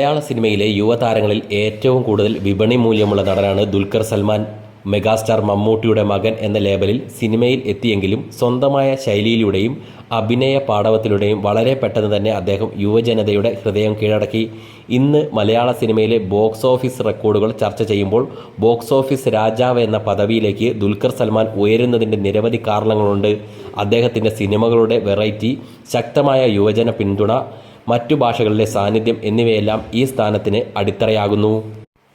മലയാള സിനിമയിലെ യുവതാരങ്ങളിൽ ഏറ്റവും കൂടുതൽ വിപണി മൂല്യമുള്ള നടനാണ് ദുൽഖർ സൽമാൻ. മെഗാസ്റ്റാർ മമ്മൂട്ടിയുടെ മകൻ എന്ന ലേബലിൽ സിനിമയിൽ എത്തിയെങ്കിലും സ്വന്തമായ ശൈലിയിലൂടെയും അഭിനയ പാടവത്തിലൂടെയും വളരെ പെട്ടെന്ന് തന്നെ അദ്ദേഹം യുവജനതയുടെ ഹൃദയം കീഴടക്കി. ഇന്ന് മലയാള സിനിമയിലെ ബോക്സ് ഓഫീസ് റെക്കോർഡുകൾ ചർച്ച ചെയ്യുമ്പോൾ ബോക്സ് ഓഫീസ് രാജാവ് എന്ന പദവിയിലേക്ക് ദുൽഖർ സൽമാൻ ഉയരുന്നതിന്റെ നിരവധി കാരണങ്ങളുണ്ട്. അദ്ദേഹത്തിന്റെ സിനിമകളുടെ വെറൈറ്റി ശക്തമായ യുവജന പിന്തുണ മറ്റു ഭാഷകളിലെ സാന്നിധ്യം എന്നിവയെല്ലാം ഈ സ്ഥാനത്തിന് അടിത്തറയാകുന്നു.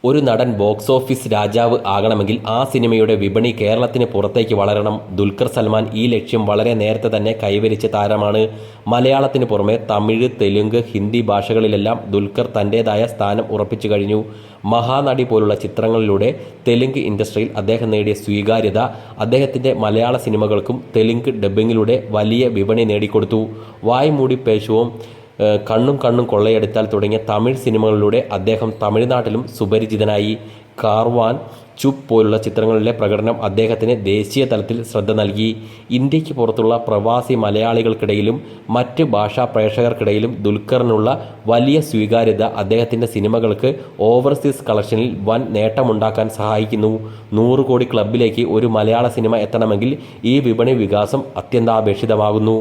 ഒരു നടൻ ബോക്സ് ഓഫീസ് രാജാവ് ആകണമെങ്കിൽ ആ സിനിമയുടെ വിപണി കേരളത്തിന് പുറത്തേക്ക് വളരണം. ദുൽഖർ സൽമാൻ ഈ ലക്ഷ്യം വളരെ നേരത്തെ തന്നെ കൈവരിച്ച താരമാണ്. മലയാളത്തിന് പുറമെ തമിഴ് തെലുങ്ക് ഹിന്ദി ഭാഷകളിലെല്ലാം ദുൽഖർ തന്റേതായ സ്ഥാനം ഉറപ്പിച്ചു കഴിഞ്ഞു. മഹാനടി പോലുള്ള ചിത്രങ്ങളിലൂടെ തെലുങ്ക് ഇൻഡസ്ട്രിയിൽ അദ്ദേഹം നേടിയ സ്വീകാര്യത അദ്ദേഹത്തിന്റെ മലയാള സിനിമകൾക്കും തെലുങ്ക് ഡബ്ബിങ്ങിലൂടെ വലിയ വിപണി നേടിക്കൊടുത്തു. വായ്മൂടി പേശുവും. കണ്ണും കണ്ണും കൊള്ളയെടുത്താൽ തുടങ്ങിയ തമിഴ് സിനിമകളിലൂടെ അദ്ദേഹം തമിഴ്നാട്ടിലും സുപരിചിതനായി. കാർവാൻ ചുപ് പോലുള്ള ചിത്രങ്ങളിലെ പ്രകടനം അദ്ദേഹത്തിന് ദേശീയ തലത്തിൽ ശ്രദ്ധ നൽകി. ഇന്ത്യയ്ക്ക് പുറത്തുള്ള പ്രവാസി മലയാളികൾക്കിടയിലും മറ്റ് ഭാഷാ പ്രേക്ഷകർക്കിടയിലും ദുൽഖറിനുള്ള വലിയ സ്വീകാര്യത അദ്ദേഹത്തിന്റെ സിനിമകൾക്ക് ഓവർസീസ് കളക്ഷനിൽ വൻ നേട്ടമുണ്ടാക്കാൻ സഹായിക്കുന്നു. നൂറ് കോടി ക്ലബിലേക്ക് ഒരു മലയാള സിനിമ എത്തണമെങ്കിൽ ഈ വിപണി വികാസം അത്യന്താപേക്ഷിതമാകുന്നു.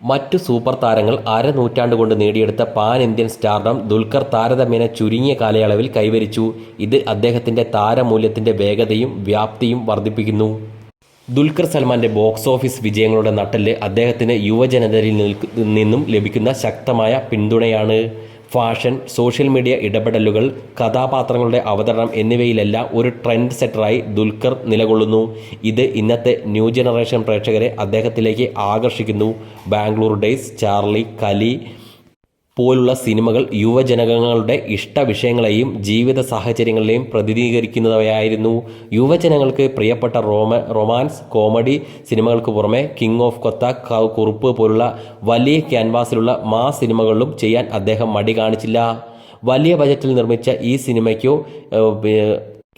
മറ്റു സൂപ്പർ താരങ്ങൾ അരനൂറ്റാണ്ട് കൊണ്ട് നേടിയെടുത്ത പാൻ ഇന്ത്യൻ സ്റ്റാർഡം ദുൽഖർ താരതമ്യേന ചുരുങ്ങിയ കാലയളവിൽ കൈവരിച്ചു. ഇത് അദ്ദേഹത്തിന്റെ താരമൂല്യത്തിന്റെ വേഗതയും വ്യാപ്തിയും വർദ്ധിപ്പിക്കുന്നു. ദുൽഖർ സൽമാന്റെ ബോക്സ് ഓഫീസ് വിജയങ്ങളുടെ നട്ടൽ അദ്ദേഹത്തിന് യുവജനതയിൽ നിന്നും ലഭിക്കുന്ന ശക്തമായ പിന്തുണയാണ്. ഫാഷൻ സോഷ്യൽ മീഡിയ ഇടപെടലുകൾ കഥാപാത്രങ്ങളുടെ അവതരണം എന്നിവയിലെല്ലാം ഒരു ട്രെൻഡ് സെറ്ററായി ദുൽഖർ നിലകൊള്ളുന്നു. ഇത് ഇന്നത്തെ ന്യൂ ജനറേഷൻ പ്രേക്ഷകരെ അദ്ദേഹത്തിലേക്ക് ആകർഷിക്കുന്നു. ബാംഗ്ലൂർ ഡേയ്സ് ചാർലി കലി പോലുള്ള സിനിമകൾ യുവജനങ്ങളുടെ ഇഷ്ടവിഷയങ്ങളെയും ജീവിത സാഹചര്യങ്ങളെയും പ്രതിനിധീകരിക്കുന്നവയായിരുന്നു. യുവജനങ്ങൾക്ക് പ്രിയപ്പെട്ട റോമ റൊമാൻസ് കോമഡി സിനിമകൾക്ക് പുറമെ കിങ് ഓഫ് കൊത്ത കുറുപ്പ് പോലുള്ള വലിയ ക്യാൻവാസിലുള്ള മാ സിനിമകളിലും ചെയ്യാൻ അദ്ദേഹം മടി കാണിച്ചില്ല. വലിയ ബജറ്റിൽ നിർമ്മിച്ച ഈ സിനിമയ്ക്കോ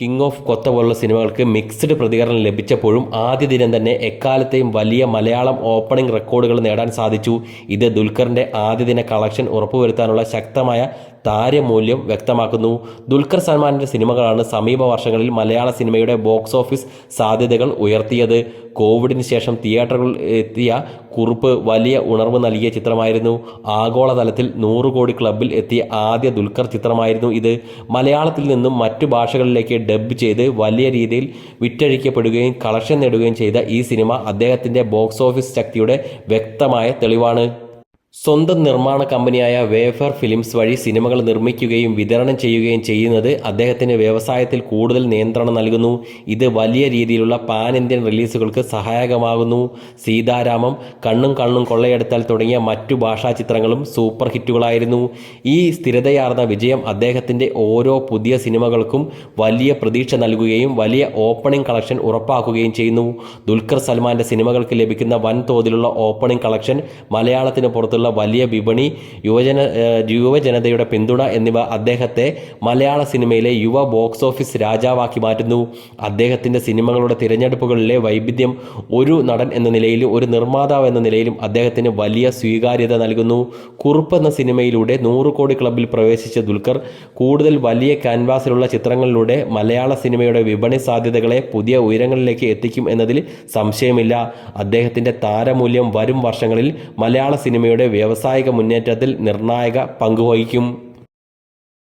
കിങ് ഓഫ് കൊത്ത പോലുള്ള സിനിമകൾക്ക് മിക്സ്ഡ് പ്രതികരണം ലഭിച്ചപ്പോഴും ആദ്യ ദിനം തന്നെ എക്കാലത്തെയും വലിയ മലയാളം ഓപ്പണിംഗ് റെക്കോർഡുകൾ നേടാൻ സാധിച്ചു. ഇത് ദുൽഖറിന്റെ ആദ്യ ദിന കളക്ഷൻ ഉറപ്പുവരുത്താനുള്ള ശക്തമായ താരമൂല്യം വ്യക്തമാക്കുന്നു. ദുൽഖർ സൽമാന്റെ സിനിമകളാണ് സമീപ വർഷങ്ങളിൽ മലയാള സിനിമയുടെ ബോക്സ് ഓഫീസ് സാധ്യതകൾ ഉയർത്തിയത്. കോവിഡിന് ശേഷം തിയേറ്ററുകളിൽ എത്തിയ കുറിപ്പ് വലിയ ഉണർവ് നൽകിയ ചിത്രമായിരുന്നു. ആഗോളതലത്തിൽ നൂറ് കോടി ക്ലബിൽ എത്തിയ ആദ്യ ദുൽഖർ ചിത്രമായിരുന്നു ഇത്. മലയാളത്തിൽ നിന്നും മറ്റു ഭാഷകളിലേക്ക് ഡബ് ചെയ്ത് വലിയ രീതിയിൽ വിറ്റഴിക്കപ്പെടുകയും കളക്ഷൻ നേടുകയും ചെയ്ത ഈ സിനിമ അദ്ദേഹത്തിന്റെ ബോക്സ് ഓഫീസ് ശക്തിയുടെ വ്യക്തമായ തെളിവാണ്. സ്വന്തം നിർമ്മാണ കമ്പനിയായ വേഫർ ഫിലിംസ് വഴി സിനിമകൾ നിർമ്മിക്കുകയും വിതരണം ചെയ്യുകയും ചെയ്യുന്നത് അദ്ദേഹത്തിന് വ്യവസായത്തിൽ കൂടുതൽ നിയന്ത്രണം നൽകുന്നു. ഇത് വലിയ രീതിയിലുള്ള പാൻ ഇന്ത്യൻ റിലീസുകൾക്ക് സഹായകമാകുന്നു. സീതാരാമം കണ്ണും കണ്ണും കൊള്ളയെടുത്താൽ തുടങ്ങിയ മറ്റു ഭാഷാ ചിത്രങ്ങളും സൂപ്പർ ഹിറ്റുകളായിരുന്നു. ഈ സ്ഥിരതയാർന്ന വിജയം അദ്ദേഹത്തിന്റെ ഓരോ പുതിയ സിനിമകൾക്കും വലിയ പ്രതീക്ഷ നൽകുകയും വലിയ ഓപ്പണിംഗ് കളക്ഷൻ ഉറപ്പാക്കുകയും ചെയ്യുന്നു. ദുൽഖർ സൽമാന്റെ സിനിമകൾക്ക് ലഭിക്കുന്ന വൻതോതിലുള്ള ഓപ്പണിംഗ് കളക്ഷൻ മലയാളത്തിന് പുറത്തുള്ള വലിയ വിപണി യുവജന യുവജനതയുടെ പിന്തുണ എന്നിവ അദ്ദേഹത്തെ മലയാള സിനിമയിലെ യുവ ബോക്സ് ഓഫീസ് രാജാവാക്കി മാറ്റുന്നു. അദ്ദേഹത്തിന്റെ സിനിമകളുടെ തിരഞ്ഞെടുപ്പുകളിലെ വൈവിധ്യം ഒരു നടൻ എന്ന നിലയിലും ഒരു നിർമ്മാതാവ് എന്ന നിലയിലും അദ്ദേഹത്തിന് വലിയ സ്വീകാര്യത നൽകുന്നു. കുറുപ്പ് എന്ന സിനിമയിലൂടെ നൂറ് കോടി ക്ലബിൽ പ്രവേശിച്ച ദുൽഖർ കൂടുതൽ വലിയ ക്യാൻവാസിലുള്ള ചിത്രങ്ങളിലൂടെ മലയാള സിനിമയുടെ വിപണി സാധ്യതകളെ പുതിയ ഉയരങ്ങളിലേക്ക് എത്തിക്കും എന്നതിൽ സംശയമില്ല. അദ്ദേഹത്തിന്റെ താരമൂല്യം വരും വർഷങ്ങളിൽ മലയാള സിനിമയുടെ വ്യാവസായിക മുന്നേറ്റത്തിൽ നിർണായക പങ്കുവഹിക്കും